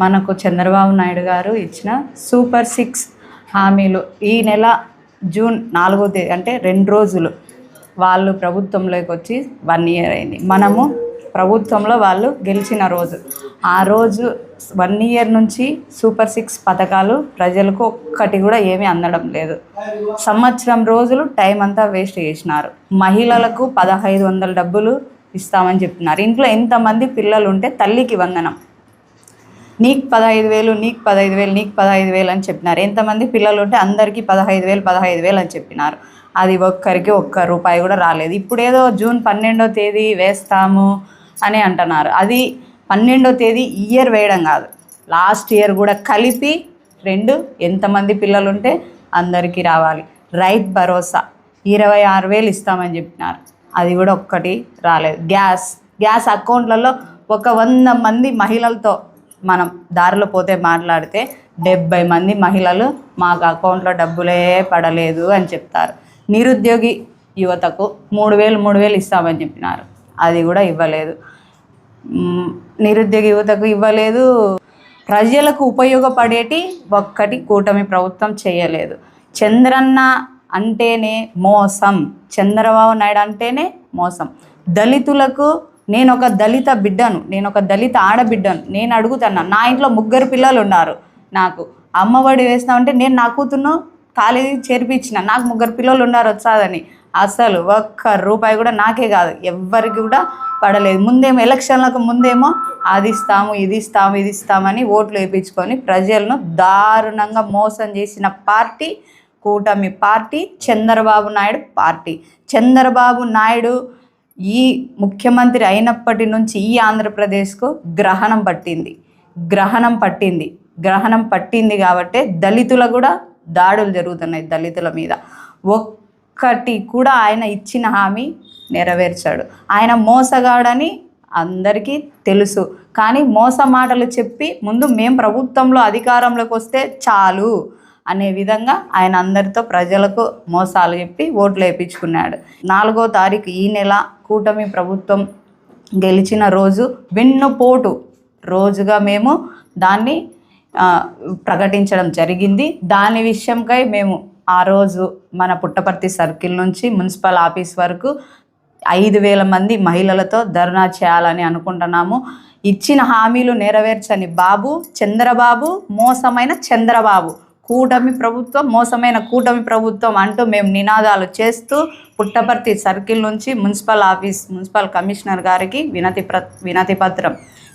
మనకు చంద్రబాబు నాయుడు గారు ఇచ్చిన సూపర్ సిక్స్ హామీలు ఈ నెల జూన్ నాలుగో తేదీ అంటే రెండు రోజులు వాళ్ళు ప్రభుత్వంలోకి వచ్చి వన్ ఇయర్ అయింది. మనము ప్రభుత్వంలో వాళ్ళు గెలిచిన రోజు. ఆ రోజు వన్ ఇయర్ నుంచి సూపర్ సిక్స్ పథకాలు ప్రజలకు ఒక్కటి కూడా ఏమీ అందడం లేదు. సంవత్సరం రోజులు టైం అంతా వేస్ట్ చేసినారు. మహిళలకు పదహైదు వందల డబ్బులు ఇస్తామని చెప్తున్నారు. ఇంట్లో ఎంతమంది పిల్లలు ఉంటే తల్లికి వందనం. నీకు పదహైదు వేలు నీకు పదహైదు వేలు నీకు పదహైదు వేలు అని చెప్పినారు. ఎంతమంది పిల్లలు ఉంటే అందరికీ పదహైదు వేలు పదహైదు వేలు అని చెప్పినారు. అది ఒక్కరికి ఒక్క రూపాయి కూడా రాలేదు. ఇప్పుడు ఏదో జూన్ పన్నెండో తేదీ వేస్తాము అని అంటున్నారు. అది పన్నెండో తేదీ ఇయర్ వేయడం కాదు. లాస్ట్ ఇయర్ కూడా కలిపి రెండు ఎంతమంది పిల్లలు ఉంటే అందరికీ రావాలి. రైత్ భరోసా ఇరవై ఆరు వేలు ఇస్తామని చెప్పినారు. అది కూడా ఒక్కటి రాలేదు. గ్యాస్ గ్యాస్ అకౌంట్లలో ఒక వంద మంది మహిళలతో మనం దారిలో పోతే మాట్లాడితే డెబ్బై మంది మహిళలు మాకు అకౌంట్లో డబ్బులే పడలేదు అని చెప్తారు. నిరుద్యోగి యువతకు మూడు వేలు మూడు వేలు ఇస్తామని చెప్పినారు. అది కూడా ఇవ్వలేదు. నిరుద్యోగి నిరుద్యోగ యువతకు ఇవ్వలేదు. ప్రజలకు ఉపయోగపడేటి ఒక్కటి కూటమి ప్రభుత్వం చేయలేదు. చంద్రన్న అంటేనే మోసం. చంద్రబాబు నాయుడు అంటేనే మోసం. దళితులకు నేను ఒక దళిత బిడ్డను నేను ఒక దళిత ఆడబిడ్డను నేను అడుగుతున్నా నా ఇంట్లో ముగ్గురు పిల్లలు ఉన్నారు నాకు అమ్మఒడి వేస్తామంటే నేను నా కూతుర్ను కాలేజీ చేర్పించిన నాకు ముగ్గురు పిల్లలు ఉన్నారు వచ్చాదని అసలు ఒక్క రూపాయి కూడా నాకే కాదు ఎవ్వరికి కూడా పడలేదు. ముందేమో ఎలక్షన్లకు ముందేమో అది ఇస్తాము ఇది ఇస్తాము ఇది ఇస్తామని ఓట్లు వేయించుకొని ప్రజలను దారుణంగా మోసం చేసిన పార్టీ కూటమి పార్టీ చంద్రబాబు నాయుడు పార్టీ. చంద్రబాబు నాయుడు ఈ ముఖ్యమంత్రి అయినప్పటి నుంచి ఈ ఆంధ్రప్రదేశ్కు గ్రహణం పట్టింది. గ్రహణం పట్టింది. గ్రహణం పట్టింది కాబట్టి దళితుల కూడా దాడులు జరుగుతున్నాయి దళితుల మీద. ఒక్కటి కూడా ఆయన ఇచ్చిన హామీ నెరవేర్చాడు. ఆయన మోసగాడని అందరికీ తెలుసు. కానీ మోసమాటలు చెప్పి ముందు మేము ప్రభుత్వంలో అధికారంలోకి వస్తే చాలు. అనే విధంగా ఆయన అందరితో ప్రజలకు మోసాలు చెప్పి ఓట్లు వేయించుకున్నాడు నాలుగో తారీఖు ఈ నెల కూటమి ప్రభుత్వం గెలిచిన రోజు వెన్నుపోటు రోజుగా మేము దాన్ని ప్రకటించడం జరిగింది. దాని విషయంకై మేము ఆ రోజు మన పుట్టపర్తి సర్కిల్ నుంచి మున్సిపల్ ఆఫీస్ వరకు ఐదు వేల మంది మహిళలతో ధర్నా చేయాలని అనుకుంటున్నాము. ఇచ్చిన హామీలు నెరవేర్చని బాబు చంద్రబాబు మోసమైన చంద్రబాబు కూటమి ప్రభుత్వం మోసమైన కూటమి ప్రభుత్వం అంటూ మేము నినాదాలు చేస్తూ పుట్టపర్తి సర్కిల్ నుంచి మున్సిపల్ ఆఫీస్ మున్సిపల్ కమిషనర్ గారికి వినతి ప్ర వినతి పత్రం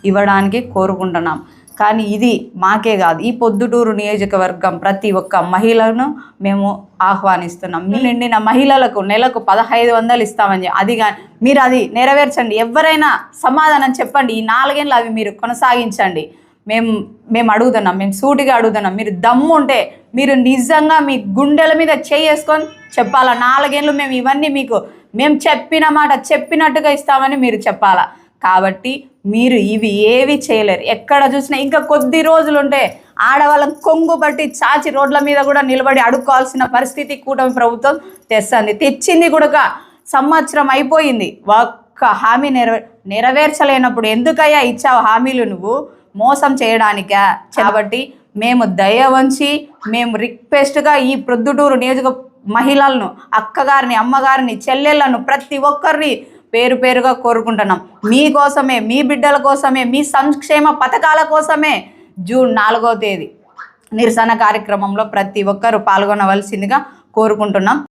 ఇవ్వడానికి కోరుకుంటున్నాం. కానీ ఇది మాకే కాదు. ఈ పొద్దుటూరు నియోజకవర్గం ప్రతి ఒక్క మహిళను మేము ఆహ్వానిస్తున్నాం. మీ నిండిన మహిళలకు నెలకు పదహైదు వందలు ఇస్తామని అది కానీ మీరు అది నెరవేర్చండి. ఎవరైనా సమాధానం చెప్పండి. ఈ నాలుగేళ్ళు అవి మీరు కొనసాగించండి. మేము మేము అడుగుతున్నాం మేము సూటిగా అడుగుతున్నాం. మీరు దమ్ము ఉంటే మీరు నిజంగా మీ గుండెల మీద చేసుకొని చెప్పాలా? నాలుగేళ్ళు మేము ఇవన్నీ మీకు మేము చెప్పిన మాట చెప్పినట్టుగా ఇస్తామని మీరు చెప్పాలా? కాబట్టి మీరు ఇవి ఏవి చేయలేరు. ఎక్కడ చూసినా ఇంకా కొద్ది రోజులు ఉంటే ఆడవాళ్ళని కొంగు బట్టి చాచి రోడ్ల మీద కూడా నిలబడి అడుక్కోవాల్సిన పరిస్థితి కూటమి ప్రభుత్వం తెస్తుంది. తెచ్చింది కూడా సంవత్సరం అయిపోయింది. ఒక్క హామీ నెరవే నెరవేర్చలేనప్పుడు ఎందుకయ్యా ఇచ్చావు హామీలు నువ్వు? మోసం చేయడానికా? కాబట్టి మేము దయ వంచి మేము రిక్వెస్ట్గా ఈ ప్రొద్దుటూరు నియోజక మహిళలను అక్కగారిని అమ్మగారిని చెల్లెళ్ళను ప్రతి ఒక్కరిని పేరు పేరుగా కోరుకుంటున్నాం. మీకోసమే మీ బిడ్డల కోసమే మీ సంక్షేమ పథకాల కోసమే జూన్ నాలుగో తేదీ నిరసన కార్యక్రమంలో ప్రతి ఒక్కరు పాల్గొనవలసిందిగా కోరుకుంటున్నాం.